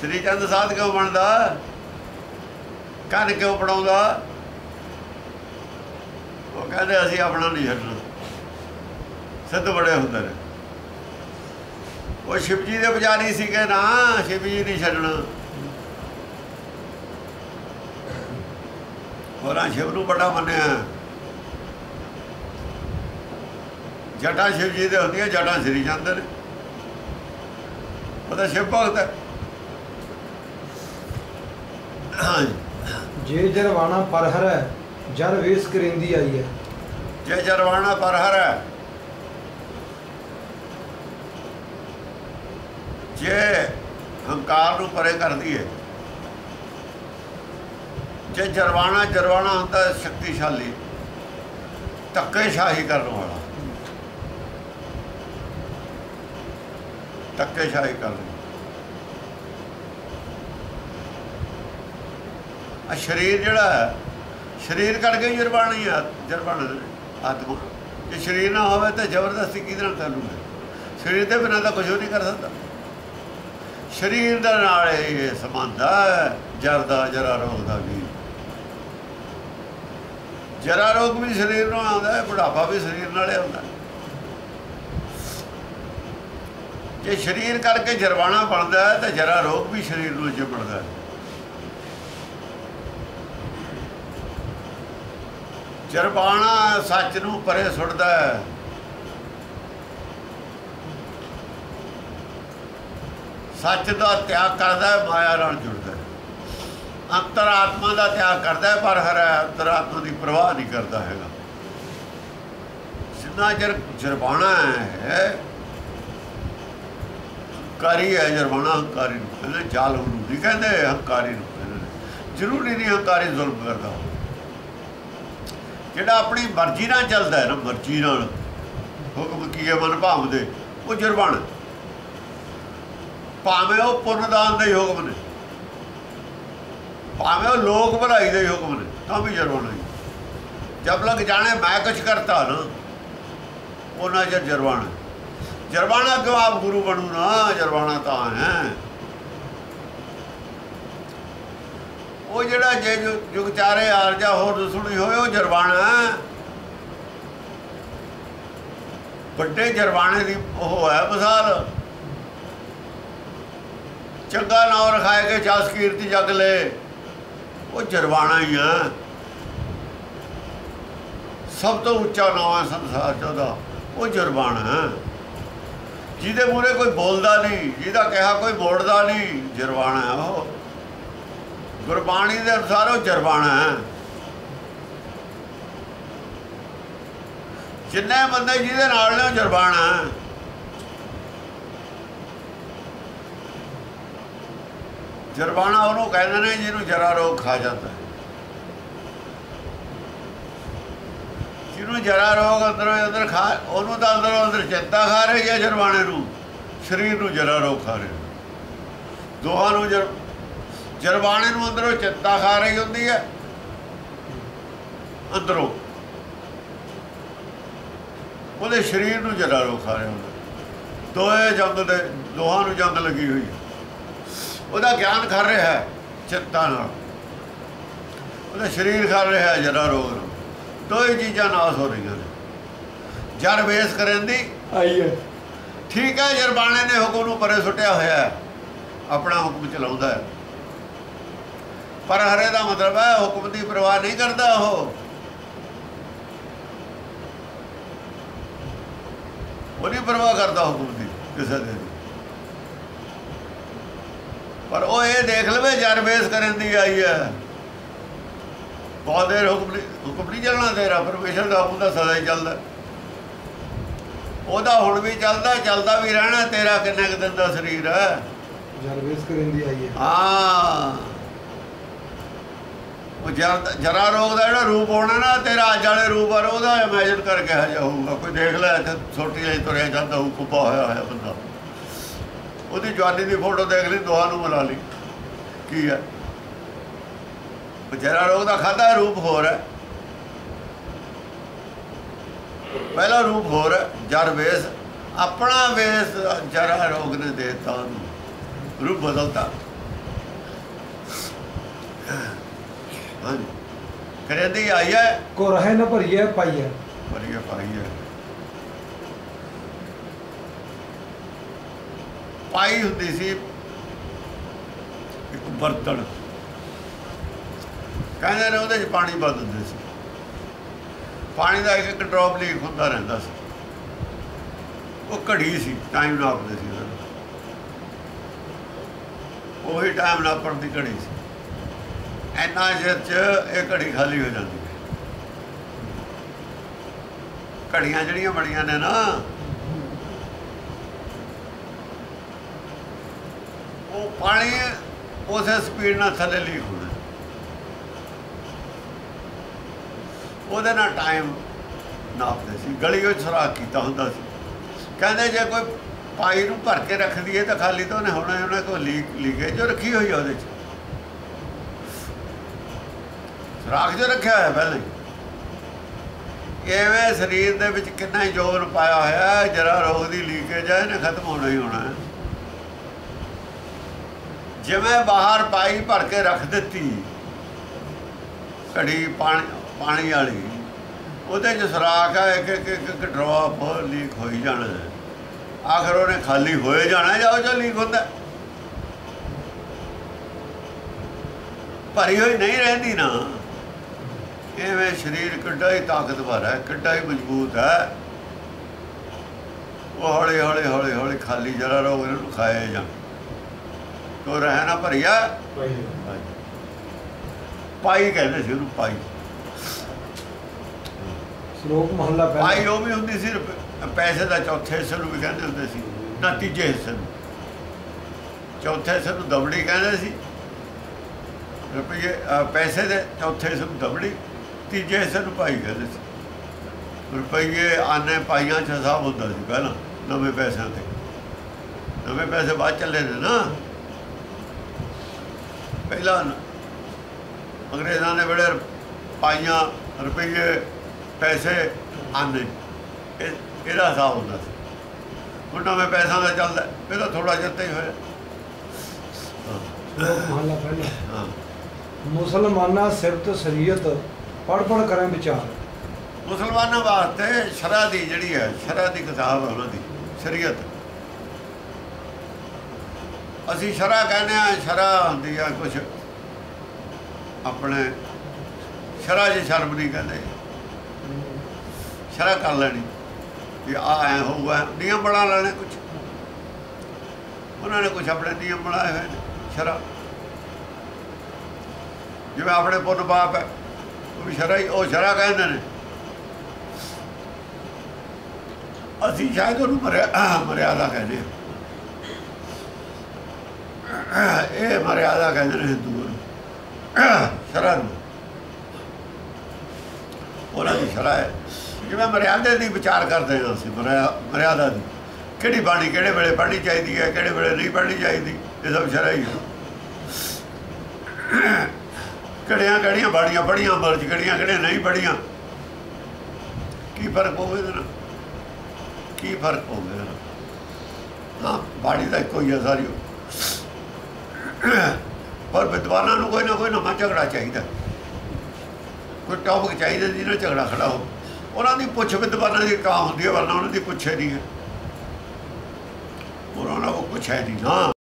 ਸ੍ਰੀ ਚੰਦ ਸਾਧ ਕਿਉਂ ਬਣਦਾ? ਕੰਨ ਕਿਉਂ ਪੜਾਉਂਦਾ? ਉਹ ਕਹਿੰਦੇ ਅਸੀਂ ਆਪਣਾ ਨਹੀਂ ਛੱਡਣਾ। ਸਿੱਧ ਬੜੇ ਹੁੰਦੇ ਨੇ। ਉਹ ਸ਼ਿਵ ਜੀ ਦੇ ਪੁਜਾਰੀ ਸੀਗੇ ਨਾ ਸ਼ਿਵ ਜੀ ਨਹੀਂ ਛੱਡਣਾ। ਹੋਰਾਂ ਸ਼ਿਵ ਨੂੰ ਬੜਾ ਮੰਨਿਆ। ਜਟਾ ਸ਼ਿਵ ਜੀ ਦੇ ਹੁੰਦੀਆਂ, ਜਟਾ ਸ੍ਰੀ ਚੰਦ ਨੇ। ਉਹਦਾ ਸ਼ਿਵ ਭਗਤ ਹੈ ਹਾਂਜੀ ਜੇ ਜਰਵਾਣਾ ਪਰਹਰ ਹੈ ਜਰ ਵੇਸ ਕਰਿੰਦੀ ਆਈ ਹੈ। ਜੇ ਜਰਵਾਣਾ ਪਰ ਹਰ ਹੈ ਜੇ ਹੰਕਾਰ ਨੂੰ ਪਰੇ ਕਰਦੀ ਹੈ ਜੇ ਜਰਵਾਣਾ ਜਰਵਾਣਾ ਹੁੰਦਾ ਹੈ ਸ਼ਕਤੀਸ਼ਾਲੀ ਧੱਕੇ ਸ਼ਾਹੀ ਕਰਨ ਵਾਲਾ। ਧੱਕੇ ਸ਼ਾਹੀ ਕਰਨ ਆ ਸਰੀਰ ਜਿਹੜਾ ਹੈ, ਸਰੀਰ ਕਰਕੇ ਹੀ ਜਰਬਾਣੀ ਆ, ਜਰਬਾਣ ਆਤਮਾ ਜੇ ਸਰੀਰ ਨਾ ਹੋਵੇ ਤਾਂ ਜ਼ਬਰਦਸਤੀ ਕਿਹਦੇ ਨਾਲ ਕਰ ਲੂਗਾ ਸਰੀਰ ਦੇ ਬਿਨਾਂ ਤਾਂ ਕੁਝ ਨਹੀਂ ਕਰ ਸਕਦਾ। ਸਰੀਰ ਦਾ ਨਾਲ ਇਹ ਸੰਬੰਧ ਹੈ ਜਰਦਾ ਜਰਾ ਰੋਗ ਦਾ ਵੀ। ਜਰਾ ਰੋਗ ਵੀ ਸਰੀਰ ਨਾਲ ਆਉਂਦਾ ਹੈ ਬੁਢਾਪਾ ਵੀ ਸਰੀਰ ਨਾਲੇ ਆਉਂਦਾ। ਜੇ ਸਰੀਰ ਕਰਕੇ ਜਰਵਾਣਾ ਬਣਦਾ ਹੈ, ਤਾਂ ਜਰਾ ਰੋਗ ਵੀ ਸਰੀਰ ਨੂੰ ਚਿਪੜਦਾ ਹੈ। ਜਰਬਾਣਾ ਸੱਚ ਨੂੰ ਪਰੇ ਸੁੱਟਦਾ ਹੈ। ਸੱਚ ਦਾ ਤਿਆਗ ਕਰਦਾ ਹੈ, ਮਾਇਆ ਨਾਲ ਜੁੜਦਾ ਹੈ। ਅੰਤਰਾਤਮਾ ਦਾ ਤਿਆਗ ਕਰਦਾ ਹੈ, ਪਰ ਹਰ ਅੰਤਰਾਤਮਾ ਦੀ ਪ੍ਰਵਾਹ ਨਹੀਂ ਕਰਦਾ ਹੈਗਾ। ਜਿੰਨਾ ਜਰ ਜਰਬਾਣਾ ਹੈ, ਹੰਕਾਰੀ ਹੈ ਜਰਬਾਣਾ ਹੰਕਾਰੀ ਨੂੰ ਕਹਿੰਦੇ ਜਾਲ ਨੂੰ ਨਹੀਂ ਕਹਿੰਦੇ, ਹੰਕਾਰੀ ਨੂੰ ਕਹਿੰਦੇ ਜ਼ਰੂਰੀ ਨਹੀਂ ਹੰਕਾਰੀ ਜ਼ੁਲਮ ਕਰਦਾ। ਜਿਹੜਾ ਆਪਣੀ ਮਰਜ਼ੀ ਨਾਲ ਚੱਲਦਾ ਹੈ ਨਾ, ਮਰਜ਼ੀ ਨਾਲ। ਹੁਕਮ ਕੀਏ ਮਨ ਭਾਵਦੇ ਉਹ ਜਰਬਣ ਭਾਵੇਂ ਉਹ ਪੁੰਨਦਾਨ ਦੇ ਹੁਕਮ ਨੇ ਭਾਵੇਂ ਉਹ ਲੋਕ ਭਲਾਈ ਦੇ ਹੁਕਮ ਨੇ ਤਾਂ ਵੀ ਜਰਬਣ ਹੈ। ਜਦ ਲਗ ਜਾਣੇ ਮੈਂ ਕੁਝ ਕਰਤਾ ਨਾ, ਉਹਨਾਂ ਜਰ ਜਰਵਾਣਾ ਜਰਵਾਣਾ ਕਿਉਂ ਆਪ ਗੁਰੂ ਬਣੂ ਨਾ ਜਰਵਾਣਾ ਤਾਂ ਹੈ। ਉਹ ਜਿਹੜਾ ਜੇ ਜੁਗ ਚਾਰੇ ਆਰਜਾ ਹੋਰ ਦੁਸਣੀ ਹੋਏ, ਉਹ ਜਰਵਾਣਾ ਵੱਡੇ ਜਰਵਾਣੇ ਦੀ ਉਹ ਹੈ ਮਿਸਾਲ। ਚੰਗਾ ਨਾਮ ਰਖਾਏ ਕੇ ਜਸ ਕੀਰਤੀ ਜਗ ਲੈ। ਉਹ ਜਰਵਾਣਾ ਹੀ ਆ ਸਭ ਤੋਂ ਉੱਚਾ ਨਾਮ ਹੈ ਸੰਸਾਰ ਚ ਉਹਦਾ। ਉਹ ਜਰਵਾਣਾ ਜਿਹਦੇ ਮੂਰੇ ਕੋਈ ਬੋਲਦਾ ਨਹੀਂ, ਜਿਹਦਾ ਕਿਹਾ ਕੋਈ ਮੋੜਦਾ ਨਹੀਂ ਜਰਵਾਣਾ ਉਹ। ਗੁਰਬਾਣੀ ਦੇ ਅਨੁਸਾਰ ਉਹ ਜਰਬਾਣਾ ਹੈ। ਜਿੰਨੇ ਬੰਦੇ ਜਿਹਦੇ ਨਾਲ ਨੇ ਜਰਬਾਣਾ ਜਰਬਾਣਾ ਉਹਨੂੰ ਕਹਿੰਦੇ ਨੇ ਜਿਹਨੂੰ ਜਰਾ ਰੋਗ ਖਾ ਜਾਂਦਾ ਜਿਹਨੂੰ ਜਰਾ ਰੋਗ ਅੰਦਰੋਂ ਅੰਦਰ ਖਾ ਉਹਨੂੰ ਤਾਂ ਅੰਦਰੋਂ ਅੰਦਰ ਚਿੰਤਾ ਖਾ ਰਹੀ ਹੈ ਜਰਬਾਣੇ ਨੂੰ। ਸਰੀਰ ਨੂੰ ਜਰਾ ਰੋਗ ਖਾ ਰਿਹਾ। ਦੋਹਾਂ ਨੂੰ ਜਰ ਜਰਬਾਣੇ ਨੂੰ ਅੰਦਰੋਂ ਚਿੰਤਾ ਖਾ ਰਹੀ ਹੁੰਦੀ ਹੈ। ਅੰਦਰੋਂ। ਉਹਦੇ ਸਰੀਰ ਨੂੰ ਜਰਾ ਰੋ ਖਾ ਰਿਹਾ ਹੁੰਦਾ। ਦੋਏ ਜੰਗ ਦੇ ਦੋਹਾਂ ਨੂੰ ਜੰਗ ਲੱਗੀ ਹੋਈ ਉਹਦਾ ਗਿਆਨ ਕਰ ਰਿਹਾ ਹੈ ਚਿੰਤਾ ਨਾਲ। ਉਹਦਾ ਸਰੀਰ ਕਰ ਰਿਹਾ ਹੈ ਜਰਾ ਰੋਗ ਨਾਲ। ਦੋਏ ਚੀਜ਼ਾਂ ਨਾਸ ਹੋ ਰਹੀਆਂ ਨੇ। ਜਰ ਵੇਸ ਕਰਨ ਦੀ ਆਈ ਹੈ। ਠੀਕ ਹੈ ਜਰਬਾਣੇ ਨੇ ਹੁਕਮ ਨੂੰ ਪਰੇ ਸੁੱਟਿਆ ਹੋਇਆ ਹੈ। ਆਪਣਾ ਹੁਕਮ ਚਲਾਉਂਦਾ ਹੈ। ਪਰ ਹਰੇ ਦਾ ਮਤਲਬ ਹੈ ਹੁਕਮ ਦੀ ਪਰਵਾਹ ਨਹੀਂ ਕਰਦਾ ਉਹ। ਉਹ ਨਹੀਂ ਪਰਵਾਹ ਕਰਦਾ ਹੁਕਮ ਦੀ ਕਿਸੇ ਦੇ। ਪਰ ਉਹ ਇਹ ਦੇਖ ਲਵੇ ਜਰਵੇਸ ਕਰਨ ਦੀ ਆਈ ਹੈ। ਬਹੁਤ ਦੇਰ ਹੁਕਮ ਨਹੀਂ ਹੁਕਮ ਨਹੀਂ ਚੱਲਣਾ ਤੇਰਾ ਪਰਮੇਸ਼ਰ ਦਾ ਹੁਕਮ ਤਾਂ ਸਦਾ ਹੀ ਚੱਲਦਾ। ਉਹਦਾ ਹੁਣ ਵੀ ਚੱਲਦਾ ਚੱਲਦਾ ਵੀ ਰਹਿਣਾ ਤੇਰਾ ਕਿੰਨੇ ਕੁ ਦਿਨ ਦਾ ਸਰੀਰ ਹੈ। ਜਰਵੇਸ ਕਰਿੰਦੀ ਆਈ ਹੈ। ਹਾਂ। ਉਹ ਜਰਾ ਰੋਗ ਦਾ ਜਿਹੜਾ ਰੂਪ ਹੋਣਾ ਨਾ ਤੇਰਾ ਅੱਜ ਵਾਲੇ ਰੂਪ ਆ, ਉਹਦਾ ਇਮੇਜਿਨ ਕਰਕੇ ਆ ਜਾਊਗਾ। ਕੋਈ ਦੇਖ ਲੈ, ਇੱਥੇ ਛੋਟੀ ਜਿਹੀ ਤੁਰਿਆ ਜਾਂਦਾ, ਉਹ ਕੁੱਪਾ ਹੋਇਆ ਹੋਇਆ ਬੰਦਾ। ਉਹਦੀ ਜਵਾਨੀ ਦੀ ਫੋਟੋ ਦੇਖ ਲਈ, ਦੋਹਾਂ ਨੂੰ ਮਿਲਾ ਲਈ। ਕੀ ਹੈ ਜਰਾ ਰੋਗ ਦਾ ਖਾਦਾ ਰੂਪ ਹੋਰ ਹੈ। ਪਹਿਲਾ ਰੂਪ ਹੋਰ ਹੈ, ਜਰ ਵੇਸ। ਆਪਣਾ ਵੇਸ ਜਰਾ ਰੋਗ ਨੇ ਦੇਤਾ ਰੂਪ ਬਦਲਤਾ। ਹਾਂਜੀ। ਕਰੇਂਦੀ ਆਈ ਹੈ। ਕੋ ਰਹਿ ਨ ਭਰੀਐ ਪਾਈਐ ਭਰੀ ਹੈ ਪਾਈ ਹੁੰਦੀ ਸੀ ਇੱਕ ਬਰਤਨ। ਕਹਿੰਦੇ ਨੇ ਉਹਦੇ 'ਚ ਪਾਣੀ ਵੱਧ ਹੁੰਦੇ ਸੀ। ਪਾਣੀ ਦਾ ਇੱਕ ਇੱਕ ਡ੍ਰੌਪ ਲੀਕ ਹੁੰਦਾ ਰਹਿੰਦਾ ਸੀ। ਉਹ ਘੜੀ ਸੀ ਟਾਈਮ ਨਾਪਦੇ ਸੀ ਉਹੀ ਟਾਈਮ ਨਾਪਣ ਦੀ ਘੜੀ ਸੀ। ਐਨਾ ਚਿਰ ਚ ਇਹ ਘੜੀ ਖਾਲੀ ਹੋ ਜਾਂਦੀ ਹੈ। ਘੜੀਆਂ ਜਿਹੜੀਆਂ ਬਣੀਆਂ ਨੇ ਨਾ, ਉਹ ਪਾਣੀ ਉਸੇ ਸਪੀਡ ਨਾਲ ਥੱਲੇ ਲੀਕ ਹੁੰਦਾ ਉਹਦੇ ਨਾਲ ਟਾਈਮ ਨਾਪਦੇ ਸੀ। ਗਲੀ ਵਿੱਚ ਸਰਾਖ ਕੀਤਾ ਹੁੰਦਾ ਸੀ। ਕਹਿੰਦੇ ਜੇ ਕੋਈ ਪਾਈ ਨੂੰ ਭਰ ਕੇ ਰੱਖ ਦਈਏ ਤਾਂ ਖਾਲੀ ਤਾਂ ਉਹਨੇ ਹੋਣਾ ਹੀ ਉਹਨੇ ਕੋਈ ਲੀਕ ਲੀਕੇਜ ਰੱਖੀ ਹੋਈ ਆ ਉਹਦੇ ਚ। ਰਾਖ 'ਚ ਰੱਖਿਆ ਹੋਇਆ ਪਹਿਲਾਂ ਹੀ। ਐਵੇਂ ਸਰੀਰ ਦੇ ਵਿੱਚ ਕਿੰਨਾ ਹੀ ਜੋਰ ਪਾਇਆ ਹੋਇਆ ਹੈ ਜਰਾ ਰੋਗ ਦੀ ਲੀਕੇਜ ਹੈ ਇਹਨੇ ਖਤਮ ਹੋਣਾ ਹੀ ਹੋਣਾ। ਜਿਵੇਂ ਬਾਹਰ ਪਾਈ ਭਰ ਕੇ ਰੱਖ ਦਿੱਤੀ, ਘੜੀ ਪਾਣੀ ਪਾਣੀ ਵਾਲੀ, ਉਹਦੇ ਚ ਸਰਾਖ ਹੈ ਇੱਕ ਇੱਕ ਇੱਕ ਇੱਕ ਡ੍ਰੌਪ ਲੀਕ ਹੋਈ ਜਾਣਾ। ਹੈ। ਆਖਰ ਉਹਨੇ ਖਾਲੀ ਹੋਏ ਜਾਣਾ ਜਾਂ ਉਹ ਚ ਲੀਕ ਹੁੰਦਾ। ਭਰੀ ਹੋਈ ਨਹੀਂ ਰਹਿੰਦੀ ਨਾ। ਐਵੇਂ ਸਰੀਰ ਕਿੱਡਾ ਹੀ ਤਾਕਤਵਰ ਹੈ ਕਿੱਡਾ ਹੀ ਮਜ਼ਬੂਤ ਹੈ। ਉਹ ਹੌਲੀ ਹੌਲੀ ਹੌਲੀ ਹੌਲੀ ਖਾਲੀ ਜਰਾ ਰੋਗ ਇਹਨੂੰ ਖਾਏ ਜਾਂ ਤੋ ਰਹਿ ਨਾ ਭਰੀਆ। ਪਾਈ ਕਹਿੰਦੇ ਸੀ ਉਹਨੂੰ ਪਾਈ। ਸ਼ਲੋਕ ਮਹੱਲਾ ਪਾਈ ਪਹਿਲਾ ਉਹ ਵੀ ਹੁੰਦੀ ਸੀ ਪੈਸੇ ਦਾ ਚੌਥੇ ਹਿੱਸੇ ਨੂੰ ਵੀ ਕਹਿੰਦੇ ਹੁੰਦੇ ਸੀ ਨਾ ਤੀਜੇ ਹਿੱਸੇ ਨੂੰ। ਚੌਥੇ ਹਿੱਸੇ ਨੂੰ ਦਬੜੀ ਕਹਿੰਦੇ ਸੀ। ਰੁਪਏ ਅ, ਪੈਸੇ ਦੇ ਚੌਥੇ ਹਿੱਸੇ ਨੂੰ ਦਬੜੀ। ਤੀਜੇ ਹਿੱਸੇ ਨੂੰ ਪਾਈ ਕਹਿੰਦੇ ਸੀ। ਰੁਪਈਏ ਆਨੇ ਪਾਈਆਂ ਚ ਹਿਸਾਬ ਹੁੰਦਾ ਸੀ ਪਹਿਲਾਂ, ਨਵੇਂ ਪੈਸਿਆਂ ਤੇ। ਨਵੇਂ ਪੈਸੇ ਬਾਅਦ ਚੱਲੇ ਨੇ ਨਾ। ਪਹਿਲਾਂ ਅੰਗਰੇਜ਼ਾਂ ਨੇ ਬੜੇ ਪਾਈਆਂ ਰੁਪਈਏ, ਪੈਸੇ ਆਨੇ। ਇਹ, ਇਹਦਾ ਹਿਸਾਬ ਹੁੰਦਾ ਸੀ। ਹੁਣ ਨਵੇਂ ਪੈਸਿਆਂ ਦਾ ਚੱਲਦਾ ਇਹਦਾ ਥੋੜਾ ਜਿਹਾ ਹੀ ਹੋਇਆ। ਸ਼ਲੋਕ ਪਹਿਲਾ ਹਾਂ। ਮੁਸਲਮਾਨਾਂ ਸਿਰਤ ਸ਼ਰੀਅਤ ਪੜ ਪੜ ਕਰਾਂ ਵਿਚਾਰ। ਮੁਸਲਮਾਨਾਂ ਵਾਸਤੇ ਸ਼ਰਾ ਦੀ ਜਿਹੜੀ ਹੈ ਸ਼ਰਾ ਦੀ ਕਿਤਾਬ ਹੈ ਉਹਨਾਂ ਦੀ, ਸ਼ਰੀਅਤ। ਅਸੀਂ ਸ਼ਰਾ ਕਹਿੰਦੇ ਆ ਸ਼ਰਾ ਹੁੰਦੀ ਆ ਕੁਝ ਆਪਣੇ ਸ਼ਰਾ ਜੀ ਸ਼ਰਮ ਨਹੀਂ ਕਹਿੰਦੇ। ਸ਼ਰਾ ਕਰ ਲੈਣੀ ਕਿ ਆ ਐ ਹੋਊਗਾ, ਨਿਯਮ ਬਣਾ ਲੈਣੇ ਕੁਝ ਉਹਨਾਂ ਨੇ ਕੁਝ ਆਪਣੇ ਨਿਯਮ ਬਣਾਏ ਹੋਏ ਨੇ ਸ਼ਰਾ ਜਿਵੇਂ ਆਪਣੇ ਪੁੰਨ ਬਾਪ ਹੈ। ਸ਼ਰਾ ਉਹ ਸ਼ਰਾ ਕਹਿੰਦੇ ਨੇ। ਅਸੀਂ ਸ਼ਾਇਦ ਉਹਨੂੰ ਮਰਿਆਦਾ ਕਹਿੰਦੇ ਇਹ ਮਰਿਆਦਾ ਕਹਿੰਦੇ ਨੇ ਹਿੰਦੂ ਨੂੰ। ਸ਼ਰਾ ਨੂੰ। ਉਹਨਾਂ ਦੀ ਸ਼ਰਾ ਹੈ। ਜਿਵੇਂ ਮਰਿਆਦਾ ਦੀ ਵਿਚਾਰ ਕਰਦੇ ਹਾਂ ਅਸੀਂ, ਮਰਿਆ- ਮਰਿਆਦਾ ਦੀ। ਕਿਹੜੀ ਬਾਣੀ ਕਿਹੜੇ ਵੇਲੇ ਪੜ੍ਹਨੀ ਚਾਹੀਦੀ ਹੈ, ਕਿਹੜੇ ਵੇਲੇ ਨਹੀਂ ਪੜ੍ਹਨੀ ਚਾਹੀਦੀ, ਇਹ ਸਭ ਸ਼ਰਾ ਹੀ ਹੈ। ਕਿਹੜੀਆਂ ਕਿਹੜੀਆਂ ਬਾਣੀਆਂ ਪੜ੍ਹੀਆਂ ਮਰਜ ਕਿਹੜੀਆਂ ਕਿਹੜੀਆਂ ਨਹੀਂ ਪੜ੍ਹੀਆਂ ਕੀ ਫ਼ਰਕ ਹੋਵੇ ਇਹਦੇ ਕੀ ਫ਼ਰਕ ਹੋਵੇ ਇਹਦੇ ਨਾਲ? ਹਾਂ ਦਾ ਇੱਕੋ ਹੀ ਸਾਰੀ। ਪਰ ਵਿਦਵਾਨਾਂ ਨੂੰ ਕੋਈ ਨਾ ਕੋਈ ਨਵਾਂ ਝਗੜਾ ਚਾਹੀਦਾ। ਕੋਈ ਟੌਪਿਕ ਚਾਹੀਦਾ ਜਿਹਨਾਂ ਝਗੜਾ ਖੜਾ ਹੋ ਉਹਨਾਂ ਦੀ ਪੁੱਛ ਵਿਦਵਾਨਾਂ ਦੀ ਕਾਂ ਹੁੰਦੀ ਹੈ ਵਰਨਾ ਉਹਨਾਂ ਦੀ ਪੁੱਛੇ ਨਹੀਂ ਹੈ ਉਹਨਾਂ ਨੂੰ ਪੁੱਛਿਆ ਨਹੀਂ। ਨਾ